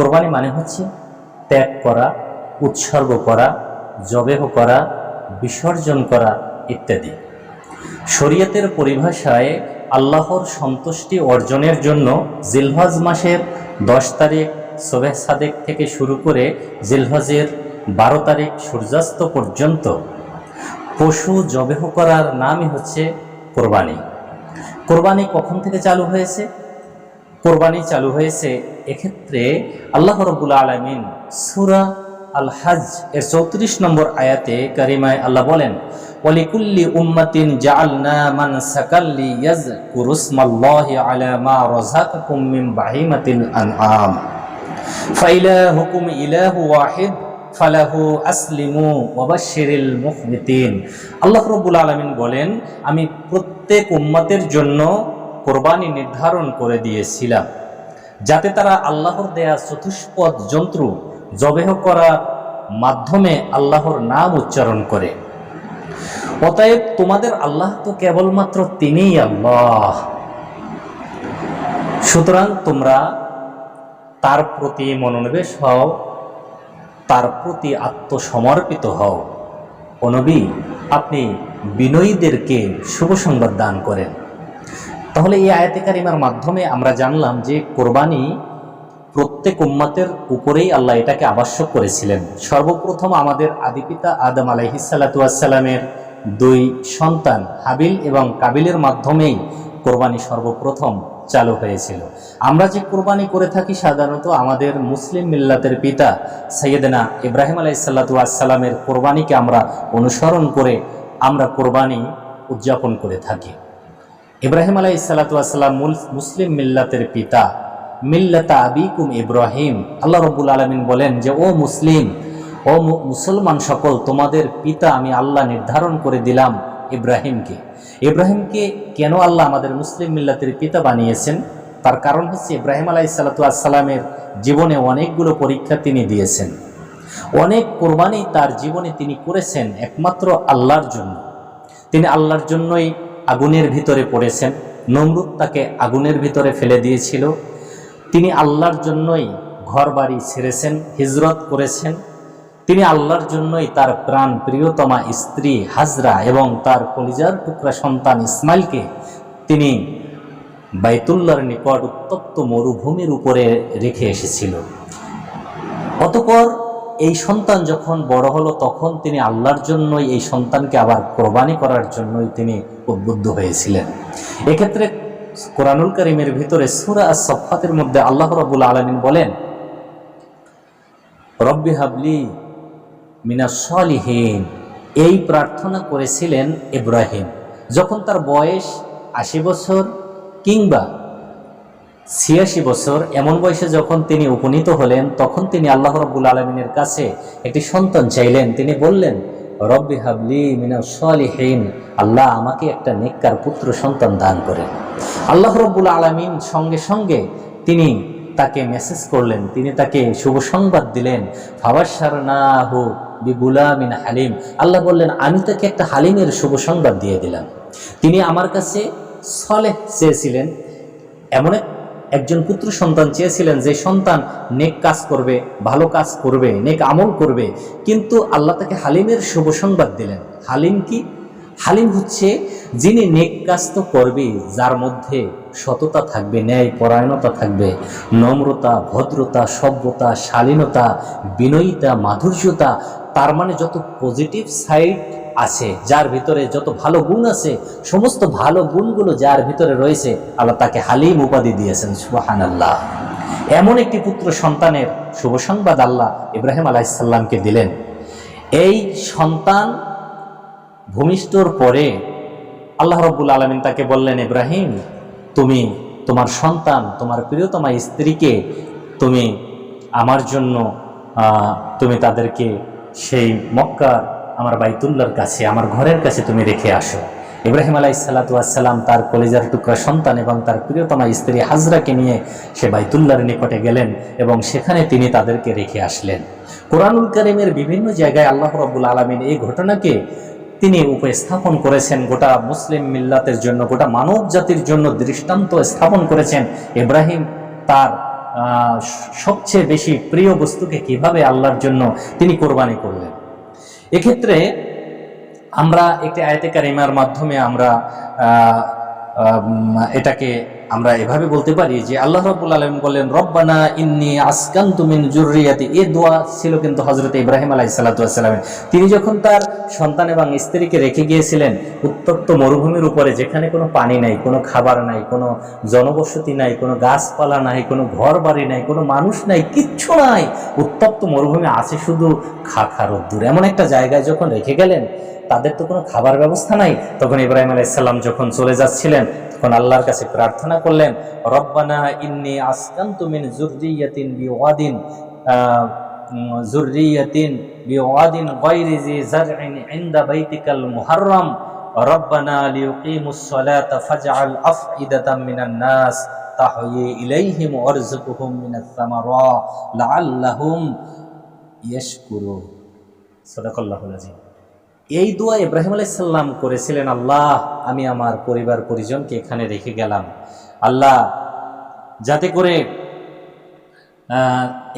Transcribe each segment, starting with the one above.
কোরবানি মানে হচ্ছে ত্যাগ করা, উৎসর্গ করা, জবেহ করা, বিসর্জন করা ইত্যাদি। শরীয়তের পরিভাষায় আল্লাহর সন্তুষ্টি অর্জনের জন্য জিলহজ মাসের দশ তারিখ সোবেহ সাদেক থেকে শুরু করে জিলহজের বারো তারিখ সূর্যাস্ত পর্যন্ত পশু জবেহ করার নামই হচ্ছে কোরবানি। কোরবানি কখন থেকে চালু হয়েছে? কোরবানি চালু হয়েছে এক্ষেত্রে আল্লাহ রবুল আলমিন সুরা আল হাজ এর চৌত্রিশ নম্বর আয়াতে কারিমায় আল্লাহ বলেন, ওয়ালিকুল্লি উম্মাতিন জাআলনা মান সাকাল্লি ইয়াজকুরুসমাল্লাহি আলা মা রাযাকাকুম মিন বাহিমাতিল আনআম। ফাইলাহুকুম ইলাহু ওয়াহিদ, ফালাহু আসলিমু ওয়াবাশশিরিল মুখবিতিন আল্লাহ রাব্বুল আলামিন বলেন, আমি প্রত্যেক উম্মতের জন্য কোরবানি নির্ধারণ করে দিয়েছিলাম। যাতে তারা আল্লাহর দেয়া চতুষ্পদ যন্ত্র জবেহ করার মাধ্যমে আল্লাহর নাম উচ্চারণ করে। অতএব তোমাদের আল্লাহ তো কেবলমাত্র তিনিই আল্লাহ। সুতরাং তোমরা তার প্রতি মনোনিবেশ হও, তার প্রতি আত্মসমর্পিত হও। অনবী আপনি বিনয়ীদেরকে শুভ সংবাদ দান করেন। তাহলে এই আয়াতে কারিমার মাধ্যমে আমরা জানলাম যে কোরবানি প্রত্যেক উম্মাতের উপরেই আল্লাহ এটাকে আবশ্যক করেছিলেন। সর্বপ্রথম আমাদের আদিপিতা আদম আলাইহিসাল্লাতুয়াসাল্লামের দুই সন্তান হাবিল এবং কাবিলের মাধ্যমেই কোরবানি সর্বপ্রথম চালু হয়েছিল। আমরা যে কোরবানি করে থাকি সাধারণত আমাদের মুসলিম মিল্লাতের পিতা সৈয়দনা ইব্রাহিম আলাইসাল্লাতুয়াসাল্লামের কোরবানিকে আমরা অনুসরণ করে আমরা কোরবানি উদযাপন করে থাকি। ইব্রাহিম আলাই সাল্লাতাম মুসলিম মিল্লাতের পিতা, মিল্লাতা আবিকুম ইব্রাহিম। আল্লাহ রব্বুল আলমিন বলেন যে, ও মুসলিম, ও মুসলমান সকল, তোমাদের পিতা আমি আল্লাহ নির্ধারণ করে দিলাম ইব্রাহিমকে। ইব্রাহিমকে কেন আল্লাহ আমাদের মুসলিম মিল্লাতের পিতা বানিয়েছেন? তার কারণ হচ্ছে ইব্রাহিম আলাই সাল্লাতামের জীবনে অনেকগুলো পরীক্ষা তিনি দিয়েছেন। অনেক কোরবানি তার জীবনে তিনি করেছেন একমাত্র আল্লাহর জন্য। তিনি আল্লাহর জন্যই আগুনের ভিতরে পড়েছেন। নমরুদ তাকে আগুনের ভিতরে ফেলে দিয়েছিল। তিনি আল্লাহর জন্যই ঘর বাড়ি ছেড়েছেন, হিজরত করেছেন। তিনি আল্লাহর জন্যই তার প্রাণ প্রিয়তমা স্ত্রী হাজরা এবং তার কলিজার টুকরা সন্তান ইসমাইলকে তিনি বাইতুল্লাহর নিকট উত্তপ্ত মরুভূমির উপরে রেখে এসেছিল। অতপর এই সন্তান যখন বড় হলো, তখন তিনি আল্লাহর জন্যই এই সন্তানকে আবার কোরবানি করার জন্যই তিনি উদ্বুদ্ধ হয়েছিলেন। এক্ষেত্রে কোরআনুল করিমের ভিতরে সুরা সফাতের মধ্যে আল্লাহ রবুল আলমিন বলেন, রব্বি হাবলি মিনা সলিহীন। এই প্রার্থনা করেছিলেন ইব্রাহিম। যখন তার বয়স আশি বছর কিংবা ছিয়াশি বছর, এমন বয়সে যখন তিনি উপনীত হলেন, তখন তিনি আল্লাহ রব্বুল আলমিনের কাছে একটি সন্তান চাইলেন। তিনি বললেন রব্বি হাবলি মিনা সলিহীন, আল্লাহ আমাকে একটা নেককার পুত্র সন্তান দান করেন। আল্লাহ রব্বুল আলমিন সঙ্গে সঙ্গে তিনি তাকে মেসেজ করলেন, তিনি তাকে শুভ সংবাদ দিলেন। ফাবাসার না হো বিগুলামিন হালিম, আল্লাহ বললেন, আমি তাকে একটা হালিমের শুভ সংবাদ দিয়ে দিলাম। তিনি আমার কাছে সলেহ চেয়েছিলেন, এমন এক একজন পুত্র সন্তান চেয়েছিলেন যে সন্তান নেক কাজ করবে, ভালো কাজ করবে, নেক আমল করবে। কিন্তু আল্লাহ তাকে হালিমের শুভ সংবাদ দিলেন। হালিম কি? হালিম হচ্ছে যিনি নেক কাজ তো করবে, যার মধ্যে সততা থাকবে, ন্যায় পরায়ণতা থাকবে। নম্রতা, ভদ্রতা, সভ্যতা, শালীনতা, বিনয়িতা, মাধুর্যতা, তার মানে যত পজিটিভ সাইড আছে, যার ভিতরে যত ভালো গুণ আছে, সমস্ত ভালো গুণগুলো যার ভিতরে রয়েছে, আল্লাহ তাকে হালিম উপাধি দিয়েছেন সুবাহান আল্লাহ এমন একটি পুত্র সন্তানের শুভ সংবাদ আল্লাহ ইব্রাহিম আলাইসাল্লামকে দিলেন। এই সন্তান ভূমিষ্ঠর পরে আল্লাহ রব্বুল আলমিন তাকে বললেন, ইব্রাহিম, তুমি তোমার সন্তান, তোমার প্রিয়তমা স্ত্রীকে তুমি আমার জন্য তুমি তাদেরকে সেই মক্কার আমার বাইতুল্লার কাছে, আমার ঘরের কাছে তুমি রেখে আসো। ইব্রাহিম আলাই সাল্লাতাম তার কলেজার টুকরা সন্তান এবং তার প্রিয়তমা স্ত্রী হাজরাকে নিয়ে সে বাইতুল্লার নিকটে গেলেন এবং সেখানে তিনি তাদেরকে রেখে আসলেন। কোরআনুল করিমের বিভিন্ন জায়গায় আল্লাহ রব্বুল আলমিন এই ঘটনাকে তিনি উপস্থাপন করেছেন। গোটা মুসলিম মিল্লাতের জন্য, গোটা মানব জাতির জন্য দৃষ্টান্ত স্থাপন করেছেন। ইব্রাহিম তার সবচেয়ে বেশি প্রিয় বস্তুকে কীভাবে আল্লাহর জন্য তিনি কোরবানি করলেন? এক্ষেত্রে আমরা একটি আয়তে কারিমার মাধ্যমে আমরা এটাকে আমরা এভাবে বলতে পারি যে আল্লাহ রাব্বুল আলামিন বললেন, রব্বানা ইন্নি আসকানতু তুমিন যুররিয়াতি এই দোয়া ছিল কিন্তু হযরত ইব্রাহিম আলাইহিস সালাতু তিনি যখন তার সন্তান এবং স্ত্রীকে রেখে গিয়েছিলেন, উত্তপ্ত মরুভূমির উপরে, যেখানে কোনো পানি নাই, কোনো খাবার নাই, কোনো জনবসতি নাই, কোনো গাছপালা নাই, কোনো ঘর বাড়ি নাই, কোনো মানুষ নাই, কিচ্ছু নাই, উত্তপ্ত মরুভূমি আছে শুধু খাখা রোদ্দুর। এমন একটা জায়গায় যখন রেখে গেলেন, তাদের তো কোনো খাবার ব্যবস্থা নাই। তখন ইব্রাহিম আলাইসাল্লাম যখন চলে যাচ্ছিলেন তখন আল্লাহর কাছে প্রার্থনা করলেন রব্বানা ইন্নি আসকান্তু মিন যুররিয়াতিন বিওয়াদিন আহ, উম, যুররিয়াতিন বিওয়াদিন গায়রি জি জারইন ইনদা বাইতিকাল মুহাররাম রব্বানা লিয়ুকিমুস সালাতা ফাজআল আফইদাতাম মিনান নাস তাহয়ি ইলাইহিম ওয়ারযুকহুম মিনাস সামারা লাআল্লাহুম ইয়াশকুরুন সাদাকাল্লাহুল আযীম এই দোয়া ইব্রাহিম আলাইসাল্লাম করেছিলেন, আল্লাহ, আমি আমার পরিবার পরিজনকে এখানে রেখে গেলাম। আল্লাহ, যাতে করে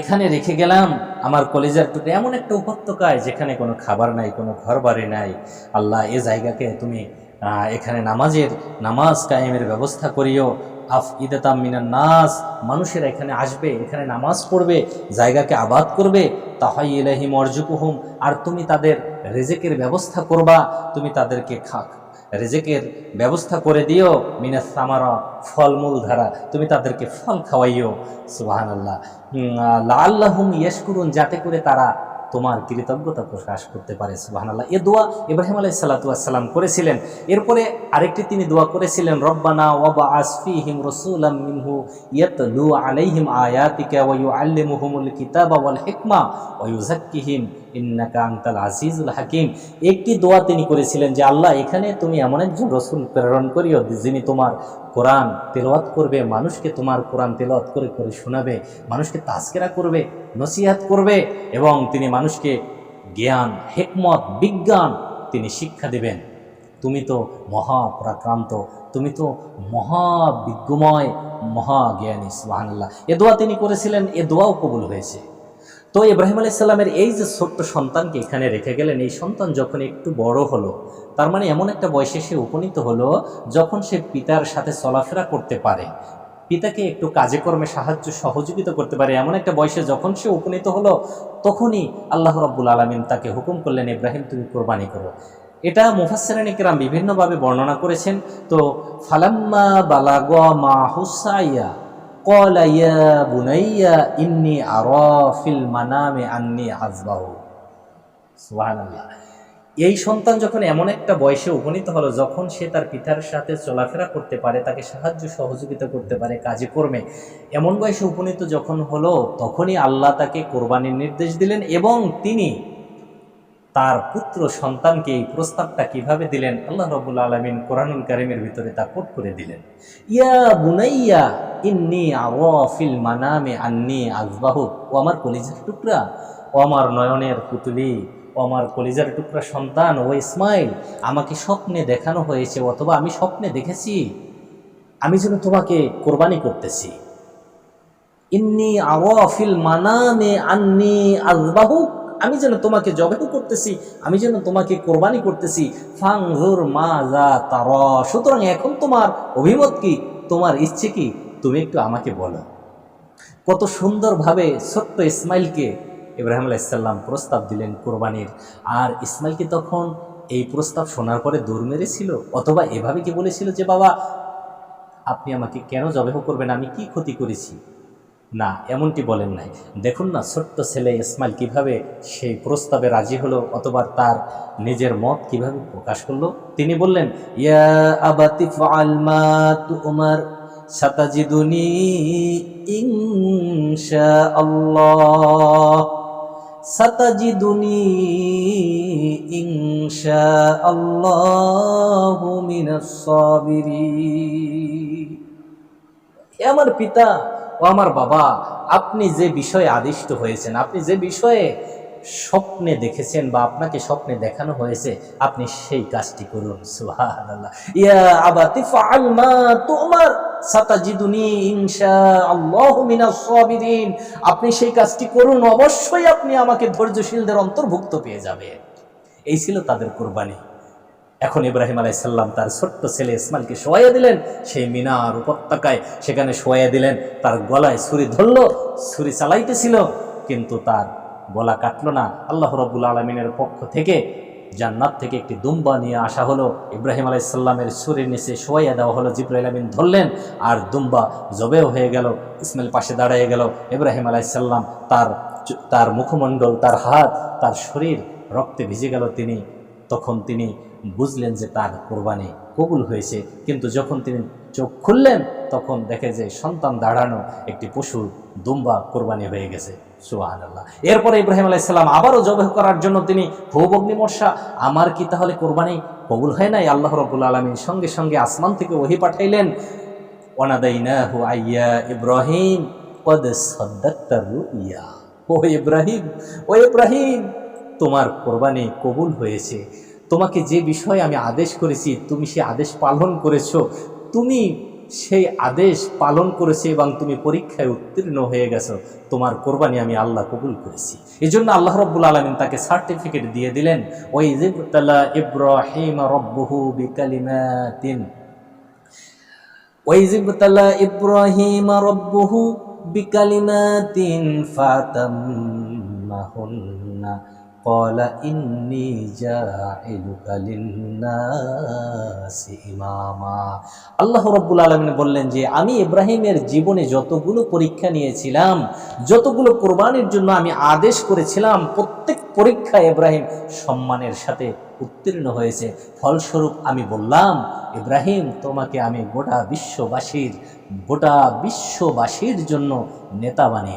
এখানে রেখে গেলাম। আমার কলেজের টুকরে এমন একটা উপত্যকায় যেখানে কোনো খাবার নাই, কোনো ঘর বাড়ি নাই। আল্লাহ, এ জায়গাকে তুমি এখানে নামাজের, নামাজ কায়েমের ব্যবস্থা করিও। আফ ইদাতাম মিনান নাস, মানুষেরা এখানে আসবে, এখানে নামাজ পড়বে, জায়গাকে আবাদ করবে, তাহাই ইলাহি মর্জুকুহুম আর তুমি তাদের রেজেকের ব্যবস্থা করবা, তুমি তাদেরকে খাক। রেজেকের ব্যবস্থা করে দিও, মিনাস সামারা, ফলমূল ধারা, তুমি তাদেরকে ফল খাওয়াইও সুবাহান আল্লাহ লাল্লাহুম ইয়েশকুরুন, যাতে করে তারা তোমার কৃতজ্ঞতা প্রকাশ করতে পারে সুবাহান আল্লাহ এ দোয়া ইব্রাহিম আলাই সাল্লাতাম করেছিলেন। এরপরে আরেকটি তিনি দোয়া করেছিলেন, রব্বানা ওয়াবা আসফিহিম রসুলাম মিনহু ইয়াতলু আলাইহিম আয়াতিকা ওয়া ইউআল্লিমুহুমুল কিতাবা ওয়াল হিকমা ওয়া ইউযাক্কিহিম ইন্নাকা আনতাল আজিজুল হাকিম। একটি দোয়া তিনি করেছিলেন যে, আল্লাহ, এখানে তুমি এমন একজন রসুল প্রেরণ করিও যিনি তোমার কোরআন তেলাওয়াত করবে, মানুষকে তোমার কোরআন তেলাওয়াত করে করে শোনাবে, মানুষকে তাস্কেরা করবে, নসিহাত করবে এবং তিনি মানুষকে জ্ঞান, হেকমত, বিজ্ঞান তিনি শিক্ষা দেবেন। তুমি তো মহাপ্রাক্রান্ত, তুমি তো মহাবিজ্ঞময়, মহাজ্ঞানী, সুবহানাল্লাহ। এ দোয়া তিনি করেছিলেন, এ দোয়াও কবুল হয়েছে। তো ইব্রাহিম আলাইসাল্লামের এই যে ছোট্ট সন্তানকে এখানে রেখে গেলেন, এই সন্তান যখন একটু বড় হলো, তার মানে এমন একটা বয়সে সে উপনীত হলো যখন সে পিতার সাথে চলাফেরা করতে পারে। পিতাকে একটু কাজে কর্মে সাহায্য সহযোগিতা করতে পারে। এমন একটা বয়সে যখন সে উপনীত হলো, তখনই আল্লাহ রব্বুল আলমিন তাকে হুকুম করলেন, ইব্রাহিম, তুমি কোরবানি করো। এটা মুফাসসিরিন বিভিন্নভাবে বর্ণনা করেছেন। তো, ফালাম্মা বালাগা মা হুসাইয়া। কলা ইয়া বুনাইয়া ইন্নি আরফিল মানামে আন্নি আজবাহু সুবহানাল্লাহ। এই সন্তান যখন এমন একটা বয়সে উপনীত হলো, যখন সে তার পিতার সাথে চলাফেরা করতে পারে, তাকে সাহায্য সহযোগিতা করতে পারে, কাজে কর্মে, এমন বয়সে উপনীত যখন হলো, তখনই আল্লাহ তাকে কোরবানির নির্দেশ দিলেন এবং তিনি তার পুত্র সন্তানকে এই প্রস্তাবটা কীভাবে দিলেন? আল্লাহ রবুল আলমিন কোরআনুল কারিমের ভিতরে তা কোট করে দিলেন। ইয়া বুনাইয়া, ইন্নি আওয়াফিল মানামে আন্নি আজবাহু ও আমার কলিজার টুকরা, ও আমার নয়নের পুতুলি, ও আমার কলিজার টুকরা সন্তান, ও ইসমাইল, আমাকে স্বপ্নে দেখানো হয়েছে, অথবা আমি স্বপ্নে দেখেছি, আমি যেন তোমাকে কোরবানি করতেছি। ইন্নি আওয়াফিল মানামে আন্নি আজবাহু আমি যেন তোমাকে জবেহ করতেছি, আমি যেন তোমাকে কোরবানি করতেছি। ফাংজুর মা যা তার। সুতরাং এখন তোমার অভিমত কি? তোমার ইচ্ছে কি? তুমি একটু আমাকে বলো। কত সুন্দরভাবে ছোট্ট ইসমাইলকে ইব্রাহিম আলাইসাল্লাম প্রস্তাব দিলেন কোরবানির। আর ইসমাইলকে তখন এই প্রস্তাব শোনার পরে দৌড় মেরেছিল, অথবা এভাবে কি বলেছিল যে, বাবা, আপনি আমাকে কেন জবেহ করবেন? আমি কি ক্ষতি করেছি? না, এমনটি বলেন নাই। দেখুন না, ছোট্ট ছেলে ইসমাইল কীভাবে সেই প্রস্তাবে রাজি হলো অথবা তার নিজের মত কীভাবে প্রকাশ করল? তিনি বললেন, ইয়া হে আমার পিতা ও আমার বাবা, আপনি যে বিষয়ে আদিষ্ট হয়েছেন, আপনি যে বিষয়ে স্বপ্নে দেখেছেন বা আপনাকে স্বপ্নে দেখানো হয়েছে, আপনি সেই কাজটি করুন ইয়া আপনি সেই কাজটি করুন, অবশ্যই আপনি আমাকে ধৈর্যশীলদের অন্তর্ভুক্ত পেয়ে যাবেন। এই ছিল তাদের কোরবানি। এখন ইব্রাহিম আলাইসাল্লাম তার ছোট্ট ছেলে ইসমাইলকে শোয়াইয়া দিলেন। সেই মিনার উপত্যকায় সেখানে শোয়াইয়া দিলেন। তার গলায় ছুরি ধরল, ছুরি চালাইতেছিল, কিন্তু তার গলা কাটলো না। আল্লাহ রব্বুল আলমিনের পক্ষ থেকে জান্নাত থেকে একটি দুম্বা নিয়ে আসা হলো। ইব্রাহিম আলাইসাল্লামের ছুরির নিচে শোয়াইয়া দেওয়া হলো। জিব্রাহিল আমিন ধরলেন, আর দুম্বা জবেও হয়ে গেল, ইসমাইল পাশে দাঁড়িয়ে গেল। ইব্রাহিম আলাইসাল্লাম তার তার মুখমণ্ডল, তার হাত, তার শরীর রক্তে ভিজে গেল। তিনি, তখন তিনি বুঝলেন যে তার কোরবানি কবুল হয়েছে। কিন্তু যখন তিনি চোখ খুললেন, তখন দেখে যে সন্তান দাঁড়ানো একটি পশু দুম্বা কোরবানি হয়ে গেছে। সুহান আল্লাহ এরপরে ইব্রাহিম আলাইসাল্লাম আবারও জবাহ করার জন্য তিনি খুব অগ্নিমর্ষা আমার কি তাহলে কোরবানি কবুল হয় নাই? আল্লাহ রবুল আলমীর সঙ্গে সঙ্গে আসমান থেকে ওহি পাঠাইলেন ওনাদাইনাহু আইয়া ইব্রাহিম রুইয়া। ও ইব্রাহিম ও ইব্রাহিম, তোমার কোরবানি কবুল হয়েছে। তোমাকে যে বিষয়ে আমি আদেশ করেছি, তুমি সে আদেশ পালন করেছ, তুমি সেই আদেশ পালন করেছে এবং তুমি পরীক্ষায় উত্তীর্ণ হয়ে গেছো, তোমার কোরবানি আমি আল্লাহ কবুল করেছি। এই জন্য আল্লাহ রব্বুল আলমিন তাকে সার্টিফিকেট দিয়ে দিলেন ওই ইব্রাহিম রব্বহু বিকালিমাতিন। ওই ইব্রাহিম রব্বহু বিকালিমাতিন ফাতাম্মাহুন্না। قال إني جاعلك للناس إماما আল্লাহ রব্বুল আলমিন বললেন যে আমি ইব্রাহিমের জীবনে যতগুলো পরীক্ষা নিয়েছিলাম যতগুলো কোরবানির জন্য আমি আদেশ করেছিলাম প্রত্যেক পরীক্ষায় ইব্রাহিম সম্মানের সাথে উত্তীর্ণ হয়েছে ফলস্বরূপ আমি বললাম ইব্রাহিম তোমাকে আমি গোটা বিশ্ববাসীর গোটা বিশ্ববাসীর জন্য নেতা বানিয়ে